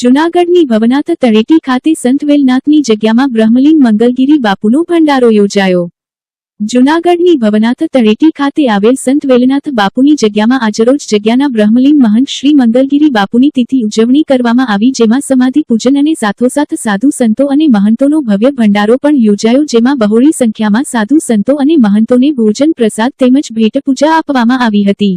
જૂનાગઢની ભવનાથ તળેટી ખાતે સંત વેલનાથની જગ્યામાં બ્રહ્મલીન મંગલગીરી બાપુનો ભંડારો યોજાયો. જૂનાગઢની ભવનાથ તળેટી ખાતે આવેલ સંત વેલનાથ બાપુની જગ્યામાં આજરોજ જગ્યાના બ્રહ્મલીન મહંત શ્રી મંગલગીરી બાપુની તિથિ ઉજવણી કરવામાં આવી, જેમાં સમાધિ પૂજન અને સાથોસાથ સાધુ સંતો અને મહંતોનો ભવ્ય ભંડારો પણ યોજાયો, જેમાં બહોળી સંખ્યામાં સાધુ સંતો અને મહંતોને ભોજન પ્રસાદ તેમજ ભેટ પૂજા આપવામાં આવી હતી.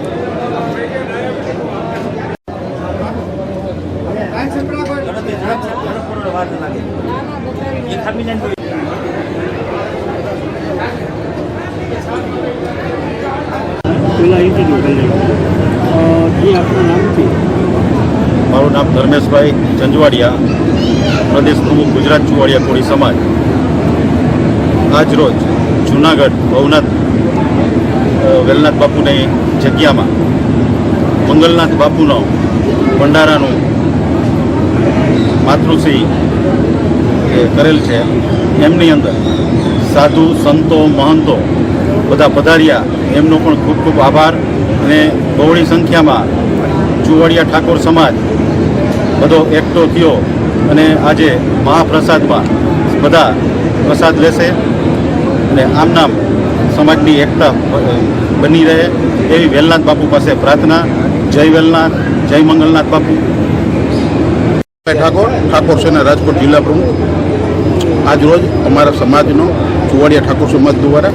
પેલા ઇન્ટરવ્યુ કરી જે આપનું નામ છે મારું નામ ધર્મેશભાઈ ઝંઝવાડિયા પ્રદેશ પ્રમુખ ગુજરાત ચુવાડિયા કોળી સમાજ. આજ રોજ જુનાગઢ ભવનાથ વેલનાથ બાપુની જગ્યામાં મંગલનાથ બાપુનો ભંડારાનું માતૃશ્રી કરેલ છે, એમની અંદર સાધુ, સંતો, મહંતો બધા પધાર્યા. એમનો પણ ખૂબ ખૂબ આભાર અને બહોળી સંખ્યામાં ચુવાડિયા ઠાકોર સમાજ બધો એકઠો થયો અને આજે મહાપ્રસાદમાં બધા પ્રસાદ લેશે અને આમ નામ સમાજની એકતા બની રહે એવી વેલનાથ બાપુ પાસે પ્રાર્થના. જય વેલનાથ, જય મંગલનાથ બાપુ. ઠાકોર ઠાકોર સેના રાજકોટ જિલ્લા પ્રમુખ. આજ રોજ અમારા સમાજનો ચુવાડિયા ઠાકોર સમાજ દ્વારા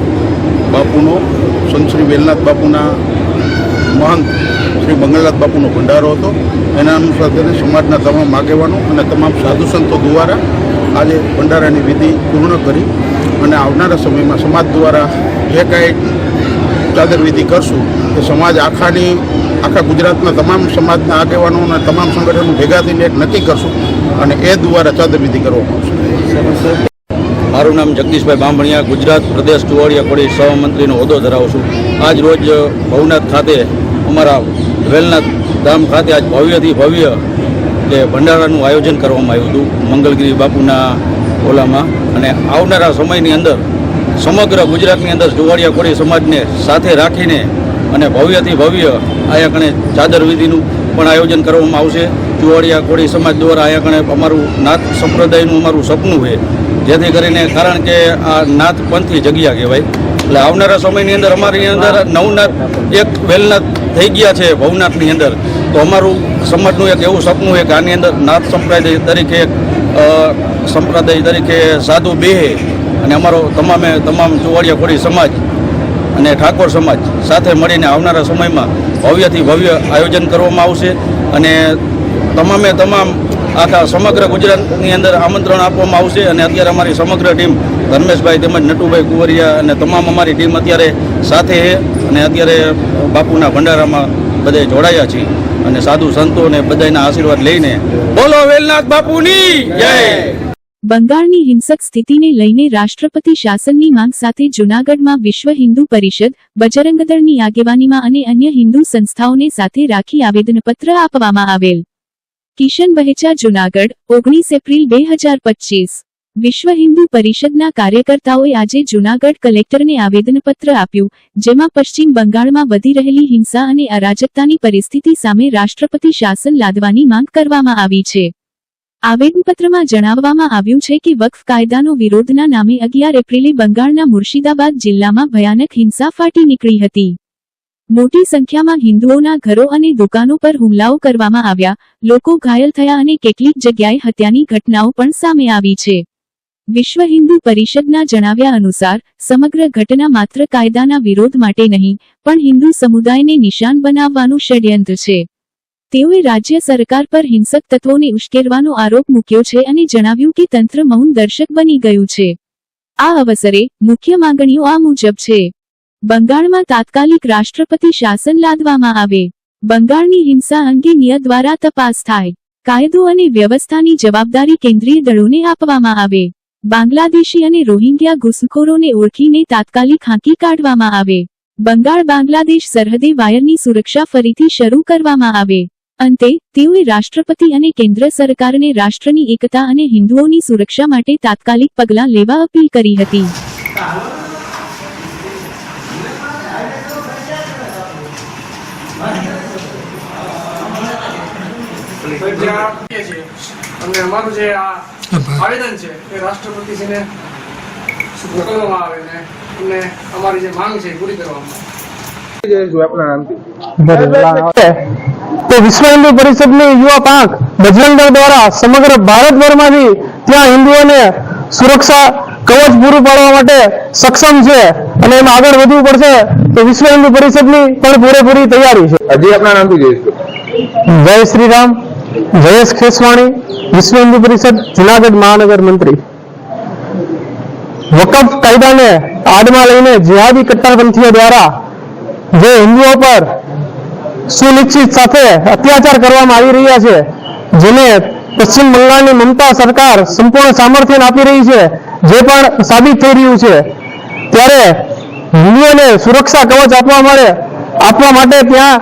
બાપુનો, સંત શ્રી વેલનાથ બાપુના મહંત શ્રી મંગલનાથ બાપુનો ભંડારો હતો. એના અનુસાર સમાજના તમામ આગેવાનો અને તમામ સાધુ સંતો દ્વારા આજે ભંડારાની વિધિ પૂર્ણ કરી અને આવનારા સમયમાં સમાજ દ્વારા જે કાંઈ ચાદર વિધિ કરશું તે સમાજ આખાની, આખા ગુજરાતના તમામ સમાજના આગેવાનો અને તમામ સંગઠનો ભેગા થઈને એક નક્કી કરશું અને એ દ્વારા ચાદર વિધિ કરવામાં આવશે. મારું નામ જગદીશભાઈ બાંભણિયા, ગુજરાત પ્રદેશ ચુવાડિયા કોળી સહમંત્રીનો હોદ્દો ધરાવું છું. આજ રોજ ભવનાથ ખાતે અમારા વેલનાથ ધામ ખાતે આજ ભવ્યથી ભવ્ય જે ભંડારાનું આયોજન કરવામાં આવ્યું હતું, મંગલગીરી બાપુના ઓલામાં. અને આવનારા સમયની અંદર સમગ્ર ગુજરાતની અંદર જુવાડિયા કોળી સમાજને સાથે રાખીને અને ભવ્યથી ભવ્ય આ કણે ચાદર વિધિનું પણ આયોજન કરવામાં આવશે. ચુવાડિયા કોળી સમાજ દ્વારા આયા કણે અમારું નાથ સંપ્રદાયનું અમારું સપનું છે. જેથી કરીને કારણ કે આ નાથ પંથી જગ્યા કહેવાય. એટલે આવનારા સમયની અંદર અમારી અંદર નવનાથ, એક વેલનાથ થઈ ગયા છે ભવનાથની અંદર. તો અમારું સમાજનું એક એવું સપનું છે કે આની અંદર નાથ સંપ્રદાય તરીકે સંપ્રદાય તરીકે સાધુ બેહે. અને અમારો તમામે તમામ ચુવાડિયા કોળી સમાજ અને ઠાકોર સમાજ સાથે મળીને આવનારા સમયમાં ભવ્યથી ભવ્ય આયોજન કરવામાં આવશે અને તમામે તમામ આખા સમગ્ર ગુજરાતની અંદર આમંત્રણ આપવામાં આવશે અને અત્યારે અમારી સમગ્ર ટીમ ધર્મેશભાઈ તેમજ નટુભાઈ કુંવરિયા અને તમામ અમારી ટીમ અત્યારે સાથે અને અત્યારે બાપુના ભંડારામાં બધે જોડાયા છીએ અને સાધુ સંતો અને બધાના આશીર્વાદ લઈને બોલો વેલનાથ બાપુની, જય! બંગાળની હિંસક સ્થિતિને લઈને રાષ્ટ્રપતિ શાસનની માંગ સાથે જૂનાગઢમાં વિશ્વ હિન્દુ પરિષદ, બજરંગદળની આગેવાનીમાં અને અન્ય હિન્દુ સંસ્થાઓને સાથે રાખી આવેદનપત્ર આપવામાં આવેલ. કિશન બહેચા, જૂનાગઢ, ઓગણીસ એપ્રિલ બે હજાર પચીસ. વિશ્વ હિન્દુ પરિષદના કાર્યકર્તાઓએ આજે જૂનાગઢ કલેક્ટરને આવેદનપત્ર આપ્યું, જેમાં પશ્ચિમ બંગાળમાં વધી રહેલી હિંસા અને અરાજકતાની પરિસ્થિતિ સામે રાષ્ટ્રપતિ શાસન લાદવાની માંગ કરવામાં આવી છે. આવેદનપત્રમાં જણાવવામાં આવ્યું છે કે વક્ફ કાયદાનો વિરોધના નામે અગિયાર એપ્રિલે બંગાળના મુર્શિદાબાદ જિલ્લામાં ભયાનક હિંસા ફાટી નીકળી હતી. મોટી સંખ્યામાં હિન્દુઓના ઘરો અને દુકાનો પર હુમલાઓ કરવામાં આવ્યા. લોકો ઘાયલ થયા અને કેટલીક જગ્યાએ હત્યાની ઘટનાઓ પણ સામે આવી છે. વિશ્વ હિન્દુ પરિષદના જણાવ્યા અનુસાર, સમગ્ર ઘટના માત્ર કાયદાના વિરોધ માટે નહીં, પણ હિન્દુ સમુદાયને નિશાન બનાવવાનું ષડયંત્ર છે. તેઓએ રાજ્ય સરકાર પર હિંસક તત્વોને ઉશ્કેરવાનો આરોપ મૂક્યો છે અને જણાવ્યું કે તંત્ર મૌન દર્શક બની ગયું છે. આ અવસરે મુખ્ય માંગણીઓ આ મુજબ છે. બંગાળમાં તાત્કાલિક રાષ્ટ્રપતિ શાસન લાદવામાં આવે. બંગાળની હિંસા અંગે નિય દ્વારા તપાસ થાય. કાયદો અને વ્યવસ્થાની જવાબદારી કેન્દ્રીય દળોને આપવામાં આવે. બાંગ્લાદેશી અને રોહિંગ્યા ઘુસખોરોને ઓળખીને તાત્કાલિક હાંકી કાઢવામાં આવે. બંગાળ બાંગ્લાદેશ સરહદે વાયરની સુરક્ષા ફરીથી શરૂ કરવામાં આવે. અંતે તેઓએ રાષ્ટ્રપતિ અને કેન્દ્ર સરકારને રાષ્ટ્રની એકતા અને હિન્દુઓની સુરક્ષા માટે તાત્કાલિક પગલાં લેવા અપીલ કરી હતી. અને અમારું જે આ આવેદન છે એ રાષ્ટ્રપતિશ્રીને મોકલવામાં આવે ને અને અમારી જે માંગ છે પૂરી કરવામાં તો વિશ્વ હિન્દુ પરિષદની યુવા પાંખ બજરંગ દળ દ્વારા સમગ્ર ભારતભરમાંથી ત્યાં હિન્દુઓને સુરક્ષા કવચ પૂરું પાડવા માટે સક્ષમ છે અને એમાં આગળ વધવું પડશે તો વિશ્વ હિન્દુ પરિષદની પણ પૂરેપૂરી તૈયારી છે. હજી આપણા નામથી જઈશું. જય શ્રી રામ જયેશ ખેસવાણી વિશ્વ હિન્દુ પરિષદ જુનાગઢ મહાનગર મંત્રી વકફ કાયદાને આડમાં લઈને જેહાદી કટ્ટરપંથીઓ દ્વારા જે હિન્દુઓ પર સુનિશ્ચિત સાથે અત્યાચાર કરવામાં આવી રહ્યા છે, જેને પશ્ચિમ બંગાળની મમતા સરકાર સંપૂર્ણ સામર્થ્ય આપી રહી છે, જે પણ સાબિત થઈ રહ્યું છે. ત્યારે હિન્દુઓને સુરક્ષા કવચ આપવા મળે આપવા માટે ત્યાં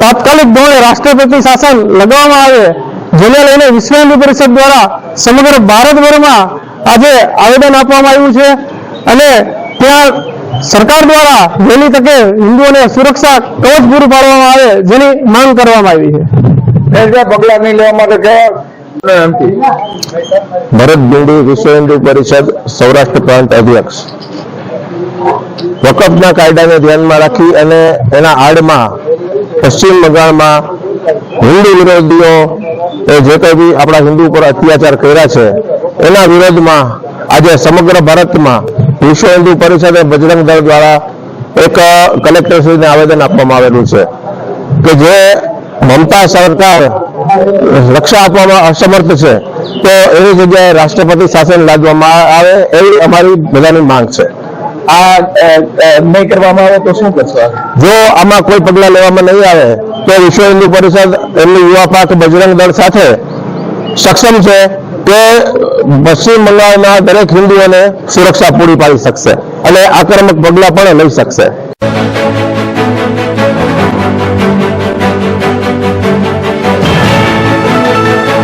તાત્કાલિક ધોરણે રાષ્ટ્રપતિ શાસન લગાવવામાં આવે, જેને લઈને વિશ્વ પરિષદ દ્વારા સમગ્ર ભારતભરમાં આજે આવેદન આપવામાં આવ્યું છે. અને ત્યાં સરકાર દ્વારા વહેલી તકે હિન્દુઓને સુરક્ષા કવચ પૂરું પાડવામાં આવે જેની માંગ કરવામાં આવી છે. પગલા નહીં લેવા માટે કેવા ભરત બિલ્ડી વિશ્વ હિન્દુ પરિષદ સૌરાષ્ટ્ર પ્રાંત અધ્યક્ષ. વકફના કાયદાને ધ્યાનમાં રાખી અને એના આડમાં પશ્ચિમ બંગાળમાં હિન્દુ વિરોધીઓ એ જે કંઈ બી આપણા હિન્દુ ઉપર અત્યાચાર કર્યા છે એના વિરોધમાં આજે સમગ્ર ભારતમાં વિશ્વ હિન્દુ પરિષદ બજરંગ દળ દ્વારા એક કલેક્ટરશ્રીને આવેદન આપવામાં આવેલું છે કે જે મમતા સરકાર રક્ષા આપવામાં અસમર્થ છે તો એવી જગ્યાએ રાષ્ટ્રપતિ શાસન લાદવામાં આવે એવી અમારી બધાની માંગ છે. આ નહીં કરવામાં આવે તો શું કરશો? જો આમાં કોઈ પગલાં લેવામાં નહીં આવે તો વિશ્વ હિન્દુ પરિષદ એમની યુવા પાક બજરંગ દળ સાથે સક્ષમ છે કે પશ્ચિમ બંગાળના દરેક હિન્દુઓને સુરક્ષા પૂરી પાડી શકશે અને આક્રમક પગલાં પણ લઈ શકશે.